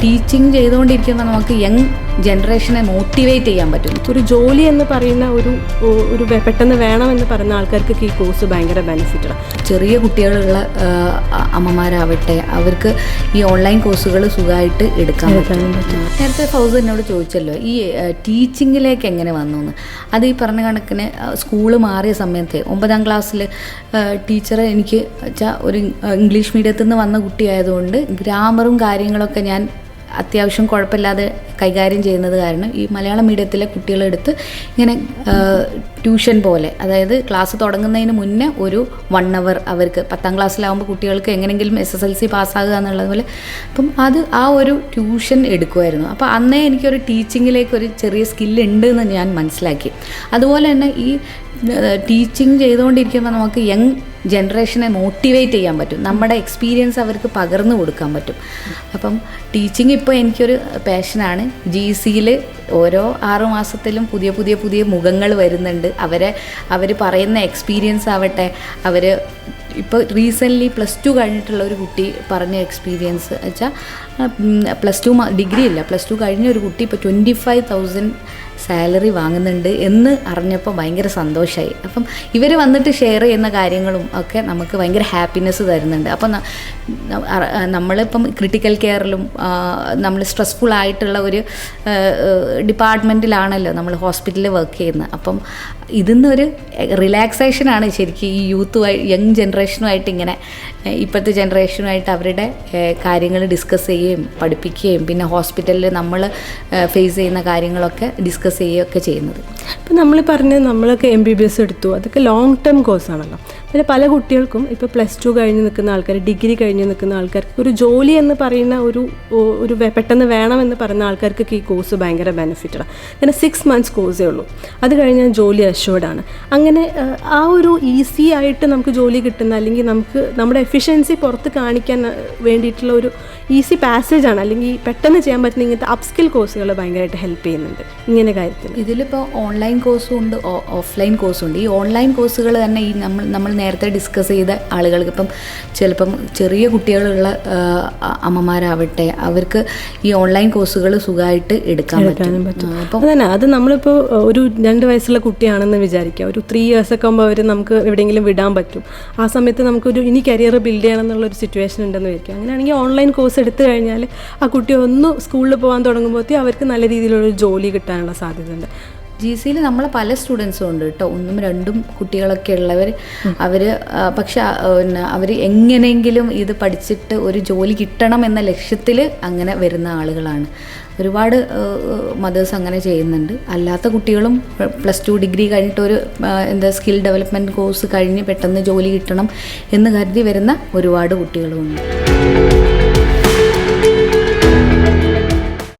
Teaching ചെയ്തുകൊണ്ടിരിക്കുന്ന നമുക്ക് young ജനറേഷനെ motivate ചെയ്യാൻ പറ്റും. ഒരു ജോലി എന്ന് പറയുന്ന ഒരു ഒരു പെട്ടെന്ന് വേണമെന്ന് പറയുന്ന ആൾക്കാർക്ക് ഈ കോഴ്സ് ഭയങ്കര ബെനിഫിറ്റാണ് ചെറിയ കുട്ടികളുള്ള അമ്മമാരാവട്ടെ അവർക്ക് ഈ ഓൺലൈൻ കോഴ്സുകൾ സുഖമായിട്ട് എടുക്കാൻ പറ്റും. നേരത്തെ ഫൗസ് എന്നോട് ചോദിച്ചല്ലോ ഈ ടീച്ചിങ്ങിലേക്ക് എങ്ങനെ വന്നു എന്ന് അത് ഈ പറഞ്ഞ കണക്കിന് സ്കൂൾ മാറിയ സമയത്ത് ഒമ്പതാം ക്ലാസ്സിൽ ടീച്ചർ എനിക്ക് വെച്ചാൽ ഒരു ഇംഗ്ലീഷ് മീഡിയത്തിൽ നിന്ന് വന്ന കുട്ടിയായതുകൊണ്ട് ഗ്രാമറും കാര്യങ്ങളൊക്കെ ഞാൻ അത്യാവശ്യം കുഴപ്പമില്ലാതെ കൈകാര്യം ചെയ്യുന്നത് കാരണം ഈ മലയാളം മീഡിയത്തിലെ കുട്ടികളെടുത്ത് ഇങ്ങനെ ട്യൂഷൻ പോലെ അതായത് ക്ലാസ് തുടങ്ങുന്നതിന് മുന്നേ ഒരു വൺ അവർ അവർക്ക് പത്താം ക്ലാസ്സിലാവുമ്പോൾ കുട്ടികൾക്ക് എങ്ങനെയെങ്കിലും എസ് എസ് എൽ സി പാസ്സാകുക എന്നുള്ളത് പോലെ അപ്പം അത് ആ ഒരു ട്യൂഷൻ എടുക്കുമായിരുന്നു അപ്പോൾ അന്നേ എനിക്കൊരു ടീച്ചിങ്ങിലേക്ക് ഒരു ചെറിയ സ്കില്ല് ഉണ്ട് എന്ന് ഞാൻ മനസ്സിലാക്കി. അതുപോലെ തന്നെ ഈ ടീച്ചിങ് ചെയ്തുകൊണ്ടിരിക്കുമ്പോൾ നമുക്ക് യങ് ജനറേഷനെ മോട്ടിവേറ്റ് ചെയ്യാൻ പറ്റും. നമ്മുടെ എക്സ്പീരിയൻസ് അവർക്ക് പകർന്നു കൊടുക്കാൻ പറ്റും. അപ്പം ടീച്ചിങ് ഇപ്പോൾ എനിക്കൊരു പാഷനാണ്. ജി സിയിൽ ഓരോ ആറുമാസത്തിലും പുതിയ പുതിയ പുതിയ മുഖങ്ങൾ വരുന്നുണ്ട്. അവരെ അവർ പറയുന്ന എക്സ്പീരിയൻസ് ആവട്ടെ അവർ ഇപ്പോൾ റീസെന്റ്ലി പ്ലസ് ടു കഴിഞ്ഞിട്ടുള്ള ഒരു കുട്ടി പറഞ്ഞ എക്സ്പീരിയൻസ് വെച്ചാൽ പ്ലസ് ടു ഡിഗ്രി ഇല്ല പ്ലസ് ടു കഴിഞ്ഞ ഒരു കുട്ടി ഇപ്പോൾ ട്വന്റി ഫൈവ് തൗസൻഡ് സാലറി വാങ്ങുന്നുണ്ട് എന്ന് അറിഞ്ഞപ്പോൾ ഭയങ്കര സന്തോഷമായി അപ്പം ഇവർ വന്നിട്ട് ഷെയർ ചെയ്യുന്ന കാര്യങ്ങളും ഒക്കെ നമുക്ക് ഭയങ്കര ഹാപ്പിനെസ് തരുന്നുണ്ട്. അപ്പം നമ്മളിപ്പം ക്രിട്ടിക്കൽ കെയറിലും നമ്മൾ സ്ട്രെസ്ഫുൾ ആയിട്ടുള്ള ഒരു ഡിപ്പാർട്ട്മെന്റിലാണല്ലോ നമ്മൾ ഹോസ്പിറ്റലിൽ വർക്ക് ചെയ്യുന്നത്. അപ്പം ഇതിന്നൊരു റിലാക്സേഷനാണ് ശരിക്കും ഈ യൂത്തുമായി യങ് ജനറേഷനുമായിട്ട് ഇങ്ങനെ ഇപ്പോഴത്തെ ജനറേഷനുമായിട്ട് അവരുടെ കാര്യങ്ങൾ ഡിസ്കസ് ചെയ്യുകയും പഠിപ്പിക്കുകയും പിന്നെ ഹോസ്പിറ്റലിൽ നമ്മൾ ഫേസ് ചെയ്യുന്ന കാര്യങ്ങളൊക്കെ ഡിസ്കസ് ചെയ്യുകയൊക്കെ ചെയ്യുന്നത്. ഇപ്പം നമ്മൾ പറഞ്ഞ നമ്മളൊക്കെ എം ബി ബി എസ് എടുത്തു. അതൊക്കെ ലോങ് ടേം കോഴ്സാണല്ലോ പിന്നെ പല കുട്ടികൾക്കും ഇപ്പോൾ പ്ലസ് ടു കഴിഞ്ഞ് നിൽക്കുന്ന ആൾക്കാർ ഡിഗ്രി കഴിഞ്ഞ് നിൽക്കുന്ന ആൾക്കാർക്ക് ഒരു ജോലി എന്ന് പറയുന്ന ഒരു ഒരു പെട്ടെന്ന് വേണമെന്ന് പറയുന്ന ആൾക്കാർക്കൊക്കെ ഈ കോഴ്സ് ഭയങ്കര ബെനിഫിറ്റാണ് പിന്നെ സിക്സ് മന്ത്സ് കോഴ്സേ ഉള്ളൂ. അത് കഴിഞ്ഞാൽ ജോലി അഷ്യൂർഡാണ് അങ്ങനെ ആ, ഒരു ഈസി ആയിട്ട് നമുക്ക് ജോലി കിട്ടുന്ന അല്ലെങ്കിൽ നമുക്ക് നമ്മുടെ എഫിഷ്യൻസി പുറത്ത് കാണിക്കാൻ വേണ്ടിയിട്ടുള്ള ഒരു ഈസി പാസേജാണ് അല്ലെങ്കിൽ പെട്ടെന്ന് ചെയ്യാൻ പറ്റുന്ന ഇങ്ങനത്തെ അപ്സ്കിൽ കോഴ്സുകൾ ഭയങ്കരമായിട്ട് ഹെൽപ്പ് ചെയ്യുന്നുണ്ട്. ഇങ്ങനെ കാര്യത്തിൽ ഇതിലിപ്പോൾ ഓൺലൈൻ കോഴ്സും ഉണ്ട് ഓഫ്ലൈൻ കോഴ്സും ഉണ്ട്. ഈ ഓൺലൈൻ കോഴ്സുകൾ തന്നെ ഈ നമ്മൾ നമ്മൾ നേരത്തെ ഡിസ്കസ് ചെയ്ത ആളുകൾക്ക് ഇപ്പം ചിലപ്പം ചെറിയ കുട്ടികളുള്ള അമ്മമാരാവട്ടെ അവർക്ക് ഈ ഓൺലൈൻ കോഴ്സുകൾ സുഖമായിട്ട് എടുക്കാൻ പറ്റും. അപ്പം അതന്നെ അത് നമ്മളിപ്പോൾ ഒരു രണ്ട് വയസ്സുള്ള കുട്ടിയാണെന്ന് വിചാരിക്കുക. ഒരു ത്രീ ഇയേഴ്സ് ഒക്കെ ആകുമ്പോൾ അവർ നമുക്ക് എവിടെയെങ്കിലും വിടാൻ പറ്റും. ആ സമയത്ത് നമുക്കൊരു ഇനി കരിയർ ബിൽഡ് ചെയ്യണം എന്നുള്ള ഒരു സിറ്റുവേഷൻ ഉണ്ടെന്ന് വിചാരിക്കുക. അങ്ങനെയാണെങ്കിൽ ഓൺലൈൻ കോഴ്സ് എടുത്തു കഴിഞ്ഞാൽ ആ കുട്ടി ഒന്ന് സ്കൂളിൽ പോകാൻ തുടങ്ങുമ്പോഴത്തേ അവർക്ക് നല്ല രീതിയിലുള്ള ജോലി കിട്ടാനുള്ള സാധ്യതയുണ്ട്. ജി സിയിൽ നമ്മൾ പല സ്റ്റുഡൻസും ഉണ്ട് കേട്ടോ ഒന്നും രണ്ടും കുട്ടികളൊക്കെ ഉള്ളവർ അവർ പക്ഷെ പിന്നെ അവർ എങ്ങനെയെങ്കിലും ഇത് പഠിച്ചിട്ട് ഒരു ജോലി കിട്ടണം എന്ന ലക്ഷ്യത്തിൽ അങ്ങനെ വരുന്ന ആളുകളാണ്. ഒരുപാട് മദേഴ്സ് അങ്ങനെ ചെയ്യുന്നുണ്ട്. അല്ലാത്ത കുട്ടികളും പ്ലസ് ടു ഡിഗ്രി കഴിഞ്ഞിട്ട് ഒരു എന്താ സ്കിൽ ഡെവലപ്മെന്റ് കോഴ്സ് കഴിഞ്ഞ് പെട്ടെന്ന് ജോലി കിട്ടണം എന്ന് കരുതി വരുന്ന ഒരുപാട് കുട്ടികളുമുണ്ട്